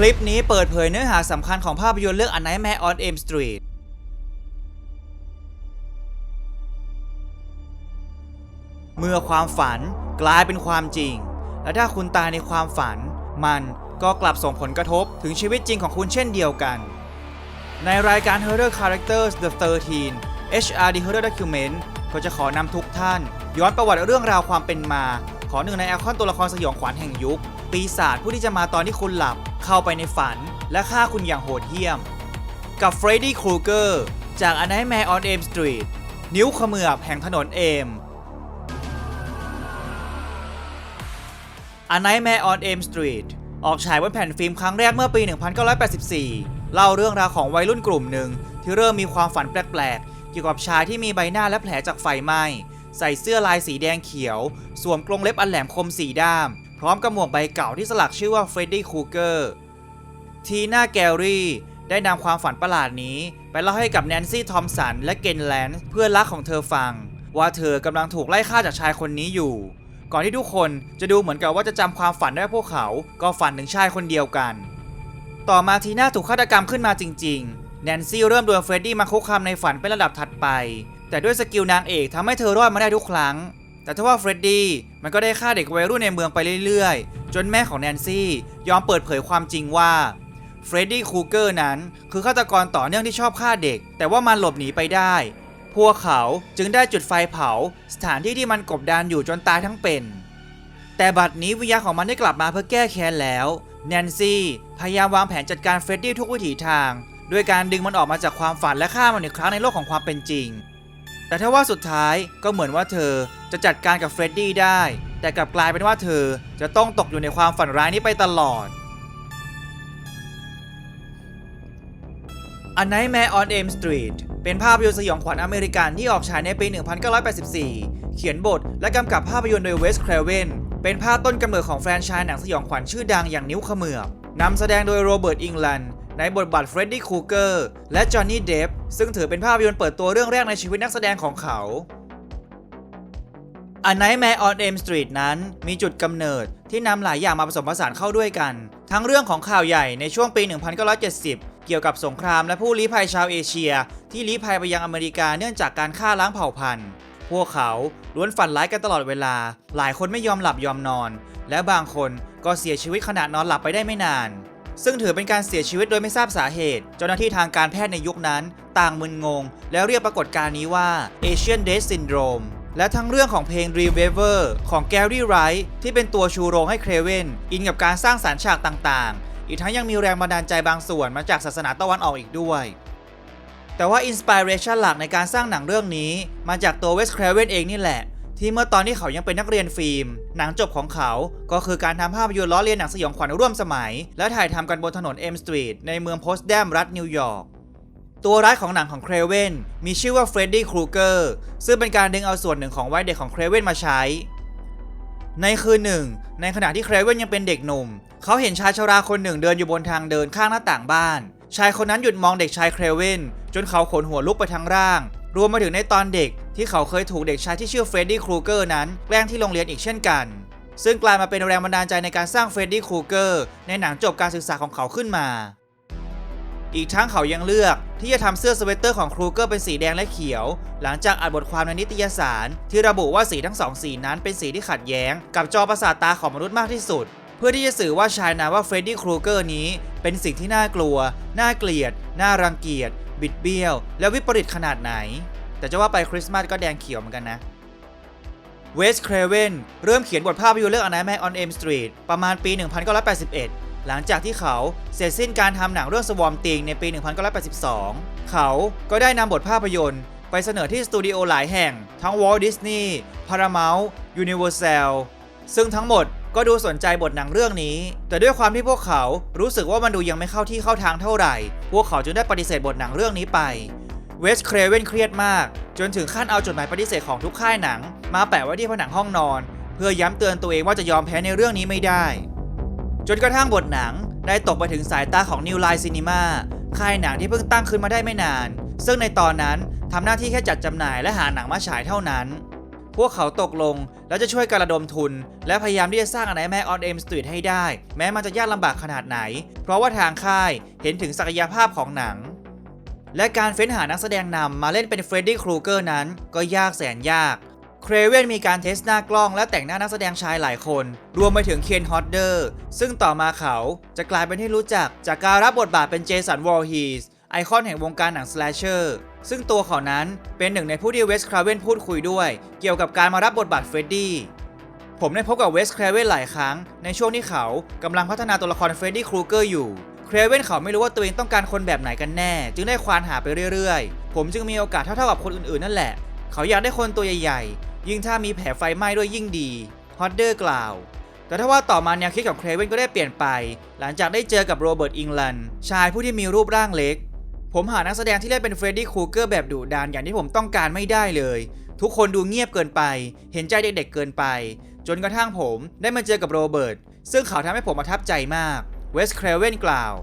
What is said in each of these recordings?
คลิปนี้เปิดเผยเนื้อหาสำคัญของภาพยนตร์เรื่อง A Nightmare on Elm Street เมื่อความฝันกลายเป็นความจริง และถ้าคุณตายในความฝัน มันก็กลับส่งผลกระทบถึงชีวิตจริงของคุณเช่นเดียวกัน ในรายการ Horror Characters The 13 HRD Horror Document ก็จะขอนำทุกท่าน ย้อนประวัติเรื่องราวความเป็นมา ของหนึ่งในไอคอนตัวละครสยองขวัญแห่งยุค ปีศาจผู้ที่จะมาตอนที่คุณหลับเข้าไปในฝัน และฆ่าคุณอย่างโหดเหี้ยม กับเฟรดดี้ครูเกอร์จาก A Nightmare on Elm Street นิ้วขมือบแห่งถนนเอม A Nightmare on Elm Street ออกฉายบนแผ่นฟิล์มครั้งแรกเมื่อปี 1984 เล่าเรื่องราวของวัยรุ่นกลุ่มหนึ่งที่เริ่มมีความฝันแปลกๆ เกี่ยวกับชายที่มีใบหน้าและแผลจากไฟไหม้ ใส่เสื้อลายสีแดงเขียว สวมกรงเล็บอันแหลมคมสีด้าม พร้อมกับหมวกใบเก่าที่สลักชื่อว่าเฟรดดี้คูเกอร์ทีน่าแกลรี่ได้นำความฝันประหลาดนี้ ไปเล่าให้กับแนนซี่ทอมสันและเกนแลนด์เพื่อนรักของเธอฟัง ว่าเธอกำลังถูกไล่ฆ่าจากชายคนนี้อยู่ ก่อนที่ทุกคนจะดูเหมือนกับว่าจะจำความฝันได้พวกเขา ก็ฝันถึงชายคนเดียวกัน ต่อมาทีน่าถูกฆาตกรรมขึ้นมาจริง ๆ แนนซี่เริ่มโดนเฟรดดี้มาคุกคามในฝันเป็นระดับถัดไป แต่ด้วยสกิลนางเอกทำให้เธอรอดมาได้ทุกครั้ง แต่ทว่าเฟรดดี้มันก็ได้ฆ่าเด็กวัยรุ่นในเมืองไปเรื่อยๆ จนแม่ของแนนซี่ยอมเปิดเผยความจริงว่าเฟรดดี้คูเกอร์นั้นคือฆาตกรต่อเนื่องที่ชอบฆ่าเด็ก แต่ว่ามันหลบหนีไปได้ พวกเขาจึงได้จุดไฟเผา สถานที่ที่มันกบดานอยู่จนตายทั้งเป็น แต่บัดนี้วิญญาณของมันได้กลับมาเพื่อแก้แค้นแล้วแนนซี่พยายามวางแผนจัดการเฟรดดี้ทุกวิถีทาง ด้วยการดึงมันออกมาจากความฝันและฆ่ามันอีกครั้งในโลกของความเป็นจริง แต่ถ้าว่าสุดท้ายก็เหมือนว่าเธอจะจัดการกับเฟรดดี้ได้ แต่กลับกลายเป็นว่าเธอจะต้องตกอยู่ในความฝันร้ายนี้ไปตลอด A Nightmare on Elm Street เป็นภาพยนตร์สยองขวัญอเมริกันที่ออกฉายในปี 1984 เขียนบทและกำกับภาพยนตร์โดยเวสเครเวนเป็นภาพต้นกำเนิดของแฟรนไชส์หนังสยองขวัญชื่อดังอย่างนิ้วขมือบนำแสดงโดยโรเบิร์ต อิงแลนด์ ในบทบาทเฟรดดี้คูเกอร์และจอห์นนี่เดฟซึ่งถือเป็นภาพยนตร์เปิดตัวเรื่องแรกในชีวิตนักแสดงของเขา A Nightmare on Elm Street นั้นมีจุดกำเนิดที่นำหลายอย่างมาผสมผสานเข้าด้วยกัน ทั้งเรื่องของข่าวใหญ่ในช่วงปี 1970 เกี่ยวกับสงครามและผู้ลี้ภัยชาวเอเชีย ที่ลี้ภัยไปยังอเมริกาเนื่องจากการฆ่าล้างเผ่าพันธุ์ พวกเขาล้วนฝันร้ายกันตลอดเวลา หลายคนไม่ยอมหลับยอมนอน และบางคนก็เสียชีวิตขณะนอนหลับไปได้ไม่นาน ซึ่งถือเป็นการเสียชีวิตโดยไม่ทราบสาเหตุ เจ้าหน้าที่ทางการแพทย์ในยุคนั้น ต่างมึนงง แล้วเรียกปรากฏการณ์นี้ว่า Asian Death Syndrome และทั้งเรื่องของเพลง Dream Weaver ของ Gary Wright ที่เป็นตัวชูโรงให้เครเวนอินกับการสร้างสรรค์ฉากต่างๆ อีกทั้งยังมีแรงบันดาลใจบางส่วนมาจากศาสนาตะวันออกอีกด้วย แต่ว่าอินสปิเรชันหลักในการสร้างหนังเรื่องนี้มาจากตัวเวสเครเวนเองนี่แหละ ที่เมื่อตอนที่เขายังเป็นนักเรียนฟิล์ม หนังจบของเขาก็คือการทำภาพยนตร์ล้อเลียนหนังสยองขวัญร่วมสมัย และถ่ายทำกันบนถนนเอ็มสตรีทในเมืองโพสแดมรัฐนิวยอร์กตัวร้ายของหนังของเครเวนมีชื่อว่าเฟรดดี้ครูเกอร์ซึ่งเป็นการดึงเอาส่วนหนึ่งของวัยเด็กของเครเวนมาใช้ ในคืนหนึ่ง ในขณะที่เครเวนยังเป็นเด็กหนุ่ม เขาเห็นชายชราคนหนึ่งเดินอยู่บนทางเดินข้างหน้าต่างบ้าน ชายคนนั้นหยุดมองเด็กชายเครเวนจนเขาขนหัวลุกไปทั้งร่าง รวมมาถึงในตอนเด็ก ที่เขาเคยถูกเด็กชายที่ชื่อเฟรดดี้ครูเกอร์นั้นแกล้งที่โรงเรียนอีกเช่นกัน ซึ่งกลายมาเป็นแรงบันดาลใจในการสร้างเฟรดดี้ครูเกอร์ในหนังจบการศึกษาของเขาขึ้นมา อีกทั้งเขายังเลือกที่จะทำเสื้อสเวตเตอร์ของครูเกอร์เป็นสีแดงและเขียว หลังจากอ่านบทความในนิตยสาร ที่ระบุว่าสีทั้งสองสีนั้นเป็นสีที่ขัดแย้ง กับจอประสาทตาของมนุษย์มากที่สุด เพื่อที่จะสื่อว่าชายนามว่าเฟรดดี้ครูเกอร์นี้ เป็นสิ่งที่น่ากลัว น่าเกลียด น่ารังเกียจ บิดเบี้ยว และวิปริตขนาดไหน แต่จะว่าไปคริสต์มาสก็แดงเขียวเหมือนกันนะเวสเครเวนเริ่มเขียนบทภาพยนตร์เรื่อง A Nightmare on Elm Street ประมาณปี 1981 หลังจากที่เขาเสร็จสิ้นการทำหนังเรื่องสวอมติงในปี 1982 เขาก็ได้นำบทภาพยนตร์ไปเสนอที่สตูดิโอหลายแห่ง ทั้ง Walt Disney Paramount Universal ซึ่งทั้งหมดก็ดูสนใจบทหนังเรื่องนี้ แต่ด้วยความที่พวกเขารู้สึกว่ามันดูยังไม่เข้าที่เข้าทางเท่าไหร่ พวกเขาจึงได้ปฏิเสธบทหนังเรื่องนี้ไป เวสเครเวนเครียดมาก จนถึงขั้นเอาจดหมายปฏิเสธของทุกค่ายหนัง มาแปะไว้ที่ผนังห้องนอน เพื่อย้ำเตือนตัวเองว่าจะยอมแพ้ในเรื่องนี้ไม่ได้ จนกระทั่งบทหนังได้ตกไปถึงสายตาของ New Line Cinema ค่ายหนังที่เพิ่งตั้งขึ้นมาได้ไม่นาน ซึ่งในตอนนั้นทำหน้าที่แค่จัดจำหน่ายและหาหนังมาฉายเท่านั้น พวกเขาตกลงและจะช่วยการระดมทุน และพยายามที่จะสร้างอันไหนแม่ออนเอ็มสตรีทให้ได้ แม้มันจะยากลำบากขนาดไหน เพราะว่าทางค่ายเห็นถึงศักยภาพของหนัง และการเฟ้นหานักแสดงนำมาเล่นเป็นเฟรดดี้ครูเกอร์นั้น ก็ยากแสนยาก เครเวนมีการเทสหน้ากล้องและแต่งหน้านักแสดงชายหลายคน รวมไปถึงเคนฮอตเดอร์ ซึ่งต่อมาเขาจะกลายเป็นที่รู้จักจากการรับบทบาทเป็นเจสันวอลฮีสไอคอนแห่งวงการหนังสแลชเชอร์ซึ่งตัวเขานั้นเป็นหนึ่งในผู้ที่เวสคราเวนพูดคุยด้วย เกี่ยวกับการมารับบทบาทเฟรดดี้ผมได้พบกับเวสเครเวนหลายครั้งในช่วงที่เขากำลังพัฒนาตัวละครเฟรดดี้ครูเกอร์อยู่ เครเวนเขาไม่รู้ว่าตัวเองต้องการคนแบบไหนกันแน่ จึงได้ควานหาไปเรื่อยๆ ผมจึงมีโอกาสเท่าๆกับคนอื่นๆนั่นแหละ เขาอยากได้คนตัวใหญ่ๆ ยิ่งถ้ามีแผลไฟไหม้ด้วยยิ่งดีฮอตเดอร์กล่าว แต่ถ้าว่าต่อมาแนวคิดของเครเวนก็ได้เปลี่ยนไป หลังจากได้เจอกับโรเบิร์ตอิงแลนด์ชายผู้ที่มีรูปร่างเล็ก ผมหานักแสดงที่เล่นเป็นเฟรดดี้ครูเกอร์แบบดุดันอย่างที่ผมต้องการไม่ได้เลย ทุกคนดูเงียบเกินไป เห็นใจเด็กๆเกินไป จนกระทั่งผมได้มาเจอกับโรเบิร์ตซึ่งเขาทำให้ผมประทับใจมาก เวสเครเวนกล่าว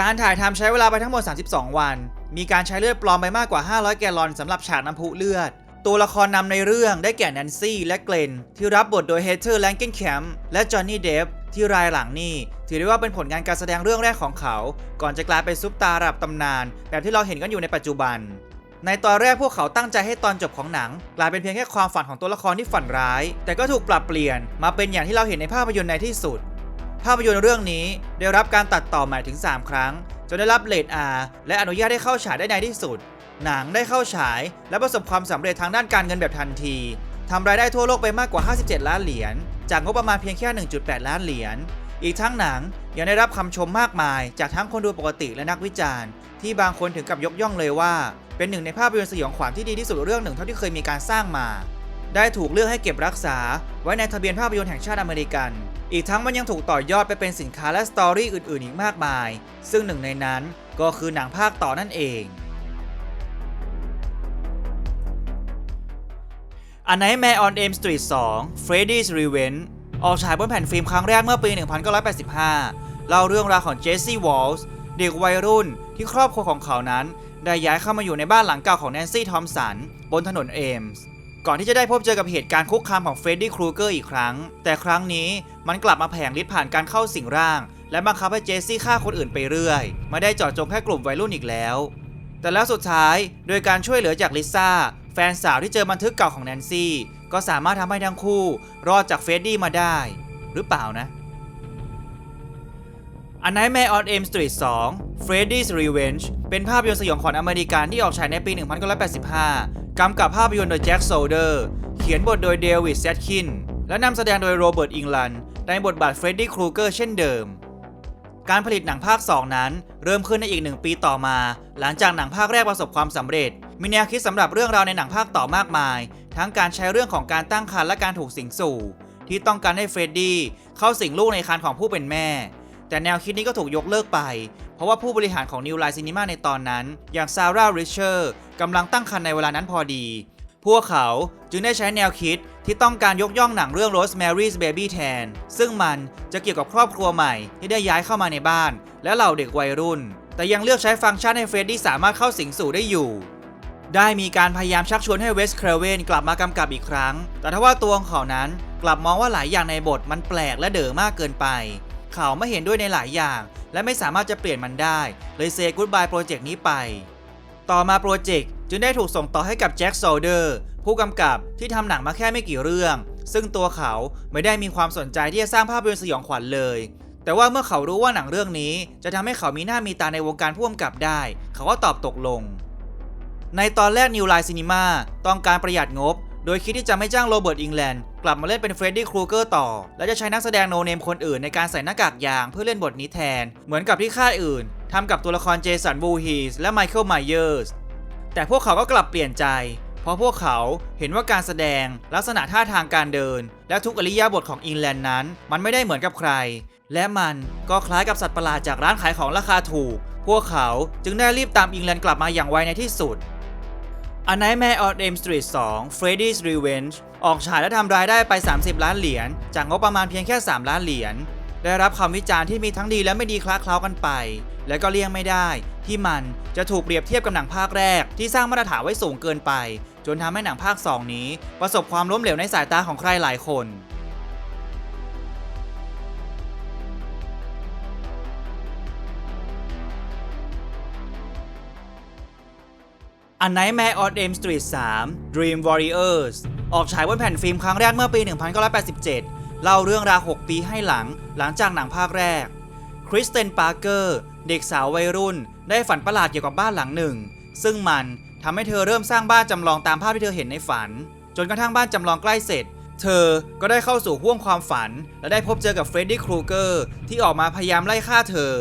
การถ่ายทำใช้เวลาไปทั้งหมด 32 วัน มีการใช้เลือดปลอมไปมากกว่า 500 แกลลอนสำหรับฉากน้ำพุเลือด ตัวละครนำในเรื่องได้แก่แนนซี่และเกลน ที่รับบทโดยเฮเธอร์แลงเกนแคมป์และจอห์นนี่เดฟที่รายหลังนี่ ถือได้ว่าเป็นผลงานการแสดงเรื่องแรกของเขา ก่อนจะกลายเป็นซุปตาร์ระดับตำนาน แบบที่เราเห็นกันอยู่ในปัจจุบัน ในตอนแรกพวกเขาตั้งใจให้ตอนจบของหนัง กลายเป็นเพียงแค่ความฝันของตัวละครที่ฝันร้าย แต่ก็ถูกปรับเปลี่ยนมาเป็นอย่างที่เราเห็นในภาพยนตร์ในที่สุด ภาพยนตร์เรื่องนี้ได้รับการตัดต่อใหม่ถึง 3 ครั้ง จนได้รับเลท R และอนุญาตให้เข้าฉายได้ในที่สุด หนังได้เข้าฉาย และประสบความสำเร็จทางด้านการเงินแบบทันทีทำรายได้ทั่วโลกไปมากกว่า 57 ล้านเหรียญ จากงบประมาณเพียงแค่ 1.8 ล้านเหรียญ อีกทั้งหนังยังได้รับคำชมมากมาย จากทั้งคนดูปกติและนักวิจารณ์ ที่บางคนถึงกับยกย่องเลยว่า เป็นหนึ่งในภาพยนตร์สยองขวัญที่ดีที่สุดเรื่องหนึ่งเท่าที่เคยมีการสร้างมา ได้ถูกเลือกให้เก็บรักษา ไว้ในทะเบียนภาพยนตร์แห่งชาติอเมริกัน อีกทั้งมันยังถูกต่อยอดไปเป็นสินค้าและสตอรี่อื่นๆ อีกมากมาย ซึ่งหนึ่งในนั้นก็คือหนังภาคต่อนั่นเอง A Nightmare on Elm Street 2 Freddy's Revenge ออกฉายบนแผ่นฟิล์มครั้งแรกเมื่อปี 1985 เล่าเรื่องราวของเจสซี่วอลส์เด็กวัยรุ่นที่ครอบครัวของเขานั้น ได้ย้ายเข้ามาอยู่ในบ้านหลังเก่าของแนนซี่ทอมสัน บนถนนเอมส์ ก่อนที่จะได้พบเจอกับเหตุการณ์คุกคามของเฟรดดี้ครูเกอร์อีกครั้ง แต่ครั้งนี้มันกลับมาแผงฤทธิ์ผ่านการเข้าสิงร่าง และบังคับให้เจสซี่ฆ่าคนอื่นไปเรื่อย ไม่ได้เจาะจงแค่กลุ่มวัยรุ่นอีกแล้ว แต่แล้วสุดท้ายโดยการช่วยเหลือจากลิซ่าแฟนสาวที่เจอบันทึกเก่าของแนนซี่ ก็สามารถทำให้ทั้งคู่ รอดจากเฟรดดี้มาได้ หรือเปล่านะ A Nightmare on Elm Street 2 Freddy's Revenge เป็นภาพยนตร์สยองขวัญอเมริกันที่ออกฉายในปี 1985 กำกับภาพยนตร์โดยแจ็คโซเดอร์ เขียนบทโดยเดวิดแซดคิน และนำแสดงโดยโรเบิร์ตอิงลัน ในบทบาทเฟรดดี้ครูเกอร์เช่นเดิม การผลิตหนังภาค 2 นั้น เริ่มขึ้นในอีกหนึ่งปีต่อมา หลังจากหนังภาคแรกประสบความสำเร็จ มีแนวคิดสำหรับเรื่องราวในหนังภาคต่อมากมาย ทั้งการใช้เรื่องของการตั้งครรภ์และการถูกสิงสู่ ที่ต้องการให้เฟรดดี้เข้าสิงลูกในครรภ์ของผู้เป็นแม่ แต่แนวคิดนี้ก็ถูกยกเลิกไป เพราะว่าผู้บริหารของ New Line Cinema ในตอนนั้น อย่างซาร่าริชเชอร์กำลังตั้งครรภ์ในเวลานั้นพอดี พวกเขาจึงได้ใช้แนวคิดที่ต้องการยกย่องหนังเรื่อง Rosemary's Baby แทน ซึ่งมันจะเกี่ยวกับครอบครัวใหม่ที่ได้ย้ายเข้ามาในบ้าน และเหล่าเด็กวัยรุ่น แต่ยังเลือกใช้ฟังก์ชันให้เฟรดดี้สามารถเข้าสิงสู่ได้อยู่ได้มีการพยายามชักชวนให้เวสเครเวนกลับมากำกับอีกครั้ง แต่ทว่าตัวของเขานั้นกลับมองว่าหลายอย่างในบทมันแปลกและเด๋อมากเกินไป เขาไม่เห็นด้วยในหลายอย่าง และไม่สามารถจะเปลี่ยนมันได้ เลยเซกูดบายโปรเจกต์นี้ไป ต่อมาโปรเจกต์จึงได้ถูกส่งต่อให้กับแจ็คโซเดอร์ผู้กำกับที่ทำหนังมาแค่ไม่กี่เรื่อง ซึ่งตัวเขาไม่ได้มีความสนใจที่จะสร้างภาพยนตร์สยองขวัญเลย แต่ว่าเมื่อเขารู้ว่าหนังเรื่องนี้ จะทำให้เขามีหน้ามีตาในวงการผู้กำกับได้ เขาก็ตอบตกลง ในตอนแรก New Line Cinema ต้องการประหยัดงบ โดยคิดที่จะไม่จ้างโรเบิร์ตอิงแลนด์ กลับมาเล่นเป็นเฟรดดี้ครูเกอร์ต่อ และจะใช้นักแสดงโนเนมคนอื่นในการใส่หน้ากากยางเพื่อเล่นบทนี้แทน เหมือนกับที่ค่ายอื่นทำกับตัวละครเจสันบูฮีสและไมเคิลไมเยอร์สแต่พวกเขาก็กลับเปลี่ยนใจ เพราะพวกเขาเห็นว่าการแสดงลักษณะท่าทางการเดิน และทุกอริยาบทของอิงแลนด์นั้น มันไม่ได้เหมือนกับใคร และมันก็คล้ายกับสัตว์ประหลาดจากร้านขายของราคาถูก พวกเขาจึงได้รีบตามอิงแลนด์กลับมาอย่างไวในที่สุด A Nightmare on Elm Street 2 Freddy's Revenge ออกฉายและทำรายได้ไป 30 ล้านเหรียญจากงบประมาณเพียงแค่ 3 ล้านเหรียญได้รับคำวิจารณ์ที่มีทั้งดีและไม่ดีคล้าเคล้ากันไป และก็เลี่ยงไม่ได้ ที่มันจะถูกเปรียบเทียบกับหนังภาคแรก ที่สร้างมาตรฐานไว้สูงเกินไป จนทำให้หนังภาค 2 นี้ ประสบความล้มเหลวในสายตาของใครหลายคน A Nightmare on Elm Street 3 Dream Warriors ออกฉายบนแผ่นฟิล์มครั้งแรกเมื่อปี 1987 เล่าเรื่องราว 6 ปีให้หลังหลังจากหนังภาคแรก คริสเตนปาร์เกอร์ เด็กสาววัยรุ่น ได้ฝันประหลาดเกี่ยวกับบ้านหลังหนึ่ง ซึ่งมันทำให้เธอเริ่มสร้างบ้านจำลองตามภาพที่เธอเห็นในฝัน จนกระทั่งบ้านจำลองใกล้เสร็จ เธอก็ได้เข้าสู่ห่วงความฝัน และได้พบเจอกับเฟรดดี้ครูเกอร์ที่ออกมาพยายามไล่ฆ่าเธอ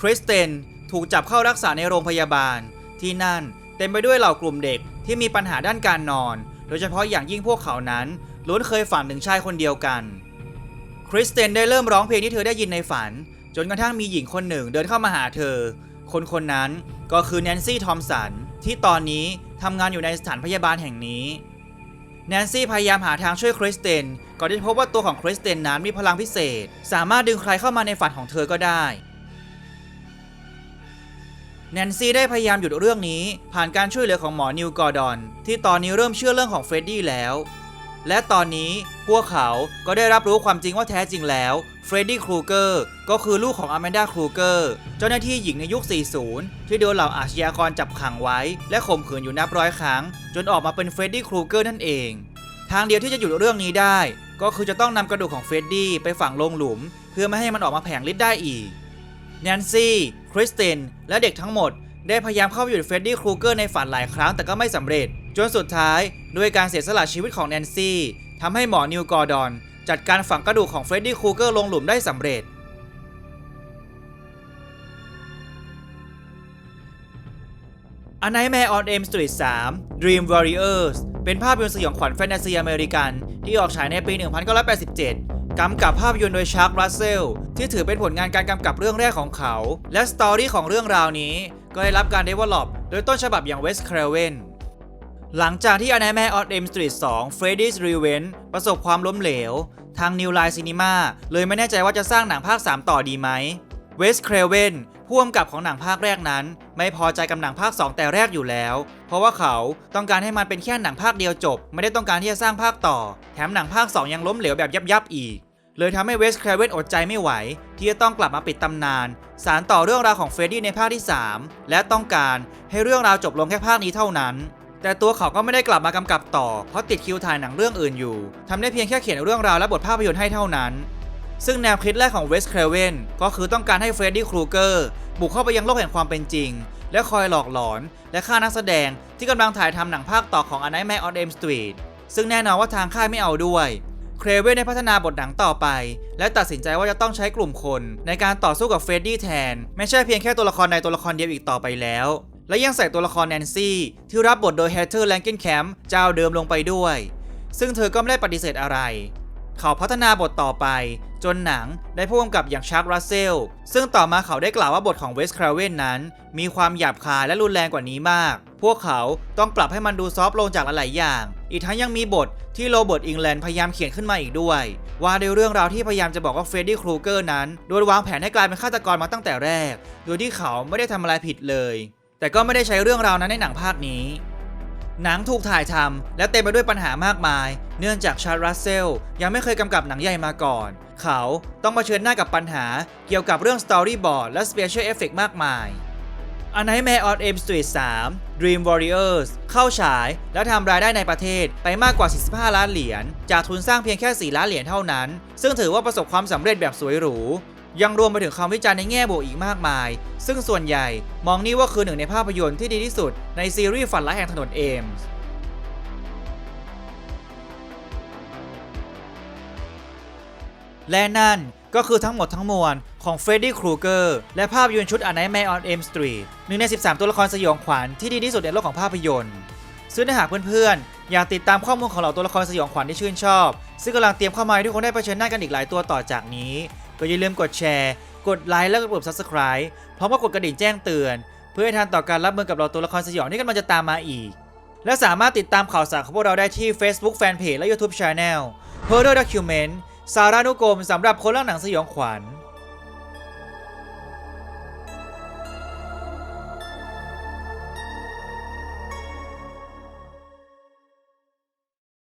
คริสเตน ถูกจับเข้ารักษาในโรงพยาบาล ที่นั่นเต็มไปด้วยเหล่ากลุ่มเด็กที่มีปัญหาด้านการนอน โดยเฉพาะอย่างยิ่งพวกเขานั้นล้วนเคยฝันถึงชายคนเดียวกัน คริสเตนได้เริ่มร้องเพลงที่เธอได้ยินในฝัน จนกระทั่งมีหญิงคนหนึ่งเดินเข้ามาหาเธอ คนคนนั้นก็คือแนนซี่ทอมสันที่ตอนนี้ทำงานอยู่ในสถานพยาบาลแห่งนี้แนนซี่พยายามหาทางช่วยคริสเตนก่อนที่จะพบว่าตัวของคริสเตนนั้นมีพลังพิเศษ สามารถดึงใครเข้ามาในฝันของเธอก็ได้ แนนซี่ได้พยายามหยุดเรื่องนี้ผ่านการช่วยเหลือของหมอนิวกอร์ดอน ที่ตอนนี้เริ่มเชื่อเรื่องของเฟรดดี้แล้ว และตอนนี้พวกเขาก็ได้รับรู้ความจริงว่าแท้จริงแล้วเฟรดดี้ครูเกอร์ก็คือลูกของอแมนดาครูเกอร์เจ้าหน้าที่หญิงในยุค 40 ที่โดนเหล่าอาชญากรจับขังไว้ และข่มขืนอยู่นับร้อยครั้ง จนออกมาเป็นเฟรดดี้ครูเกอร์นั่นเอง ทางเดียวที่จะหยุดเรื่องนี้ได้ ก็คือจะต้องนำกระดูกของเฟรดดี้ไปฝังลงหลุม เพื่อไม่ให้มันออกมาแผงฤทธิ์ได้อีก แนนซี่ คริสติน และเด็กทั้งหมด ได้พยายามเข้าไปหยุดเฟรดดี้ครูเกอร์ในฝันหลายครั้งแต่ก็ไม่สำเร็จ จนสุดท้ายด้วยการเสียสละชีวิตของแนนซี่ทำให้หมอนิวกอร์ดอน จัดการฝังกระดูกของเฟรดดี้ครูเกอร์ลงหลุมได้สำเร็จ A Nightmare on Elm Street 3 Dream Warriors เป็นภาพยนตร์สยองขวัญแฟนตาซีอเมริกัน ที่ออกฉายในปี 1987 กำกับภาพยนตร์โดยชาร์ครัสเซลที่ถือเป็นผลงานการกำกับเรื่องแรกของเขา และสตอรี่ของเรื่องราวนี้ ก็ได้รับการเดเวลลอปโดยต้นฉบับอย่างเวสเครเวนหลังจากที่ A Nightmare on Elm Street 2 Freddy's Revenge ประสบความล้มเหลว ทางนิวไลน์ซีนีมาเลยไม่แน่ใจว่าจะสร้างหนังภาค 3 ต่อดีไหม เวสเครเวนผู้กำกับของหนังภาคแรกนั้น ไม่พอใจกับหนังภาค 2 แต่แรกอยู่แล้ว เพราะว่าเขาต้องการให้มันเป็นแค่หนังภาคเดียวจบ ไม่ได้ต้องการที่จะสร้างภาคต่อ แถมหนังภาค 2 ยังล้มเหลวแบบยับยับอีก เลยทำให้เวสเครเวนอดใจไม่ไหว ที่จะต้องกลับมาปิดตำนาน สารต่อเรื่องราวของเฟรดดี้ในภาคที่ 3 และต้องการให้เรื่องราวจบลงแค่ภาคนี้เท่านั้นแต่ตัวเขาก็ไม่ได้กลับมากำกับต่อ เพราะติดคิวถ่ายหนังเรื่องอื่นอยู่ ทำได้เพียงแค่เขียนเรื่องราวและบทภาพยนตร์ให้เท่านั้น ซึ่งแนวคิดแรกของเวสเครเวนก็คือต้องการให้เฟรดดี้ครูเกอร์บุกเข้าไปยังโลกแห่งความเป็นจริง และคอยหลอกหลอน และฆ่านักแสดงที่กำลังถ่ายทำหนังภาคต่อของ A Nightmare on Elm Street ซึ่งแน่นอนว่าทางค่ายไม่เอาด้วย เครเวนได้พัฒนาบทหนังต่อไป และตัดสินใจว่าจะต้องใช้กลุ่มคน ในการต่อสู้กับเฟรดดี้แทน ไม่ใช่เพียงแค่ตัวละครในตัวละครเดียวอีกต่อไปแล้ว และยังใส่ตัวละครแนนซี่ที่รับบทโดยแฮเธอร์แลงเกนแคมป์เจ้าเดิมลงไปด้วย ซึ่งเธอก็ไม่ได้ปฏิเสธอะไร เขาพัฒนาบทต่อไป จนหนังได้พ่วงกับอย่างชาร์ r รัสเซลซึ่งต่อมาเขาได้กล่าวว่าบทของเวสคราเวนนั้น มีความหยาบคายและรุนแรงกว่านี้มาก พวกเขาต้องปรับให้มันดูซอฟต์ลงจากหลายๆอย่าง อีกทั้งยังมีบทที่โรเบิร์ตอิงแลนด์พยายามเขียนขึ้นมาอีกด้วย ว่าในเรื่องราวที่พยายามจะบอกว่าเฟรดดี้ครูเกอร์นั้นโดนวางแผนให้กลายเป็นฆาตกรมาตั้งแต่แรก โดยที่เขาไม่ได้ทำอะไรผิดเลย แต่ก็ไม่ได้ใช้เรื่องราวนั้นในหนังภาคนี้ หนังถูกถ่ายทำและเต็มไปด้วยปัญหามากมาย เนื่องจากชาร์ r รัสเซลยังไม่เคยกำกับหนังใหญ่มาก่อน เขาต้องมาเผชิญหน้ากับปัญหาเกี่ยวกับเรื่องสตอรี่บอร์ดและ Special Effect มากมาย A Nightmare on Elm Street 3 Dream Warriors เข้าฉายและทำรายได้ในประเทศไปมากกว่า 45 ล้านเหรียญ จากทุนสร้างเพียงแค่ 4 ล้านเหรียญเท่านั้น ซึ่งถือว่าประสบความสำเร็จแบบสวยหรู ยังรวมไปถึงคำวิจารณ์ในแง่บวกอีกมากมาย ซึ่งส่วนใหญ่มองนี่ว่าคือหนึ่งในภาพยนตร์ที่ดีที่สุดในซีรีส์ฝันร้ายแห่งถนนเอมส์และนั่นก็คือทั้งหมดทั้งมวลของเฟรดดี้ครูเกอร์และภาพยนตร์ชุด A Nightmare on Elm Street หนึ่งใน 13 ตัวละครสยองขวัญที่ดีที่สุดในโลกของภาพยนตร์ ซึ่งถ้าหากเพื่อนๆ อยากติดตามข้อมูลของเหล่าตัวละครสยองขวัญที่ชื่นชอบ ซึ่งกำลังเตรียมเข้ามาให้ทุกคนได้เผชิญหน้ากันอีกหลายตัวต่อจากนี้ ก็อย่าลืมกดแชร์ กดไลค์และกดปุ่ม subscribe พร้อมกับกดกระดิ่งแจ้งเตือน เพื่อให้ทันต่อการรับมือกับเราตัวละครสยองที่กำลังจะตามมาอีก และสามารถติดตามข่าวสารของพวกเราได้ที่ Facebook Fanpage และ YouTube Channel h o r r o r Document สารานุกรมสำหรับคนรักหนังสยองขวัญ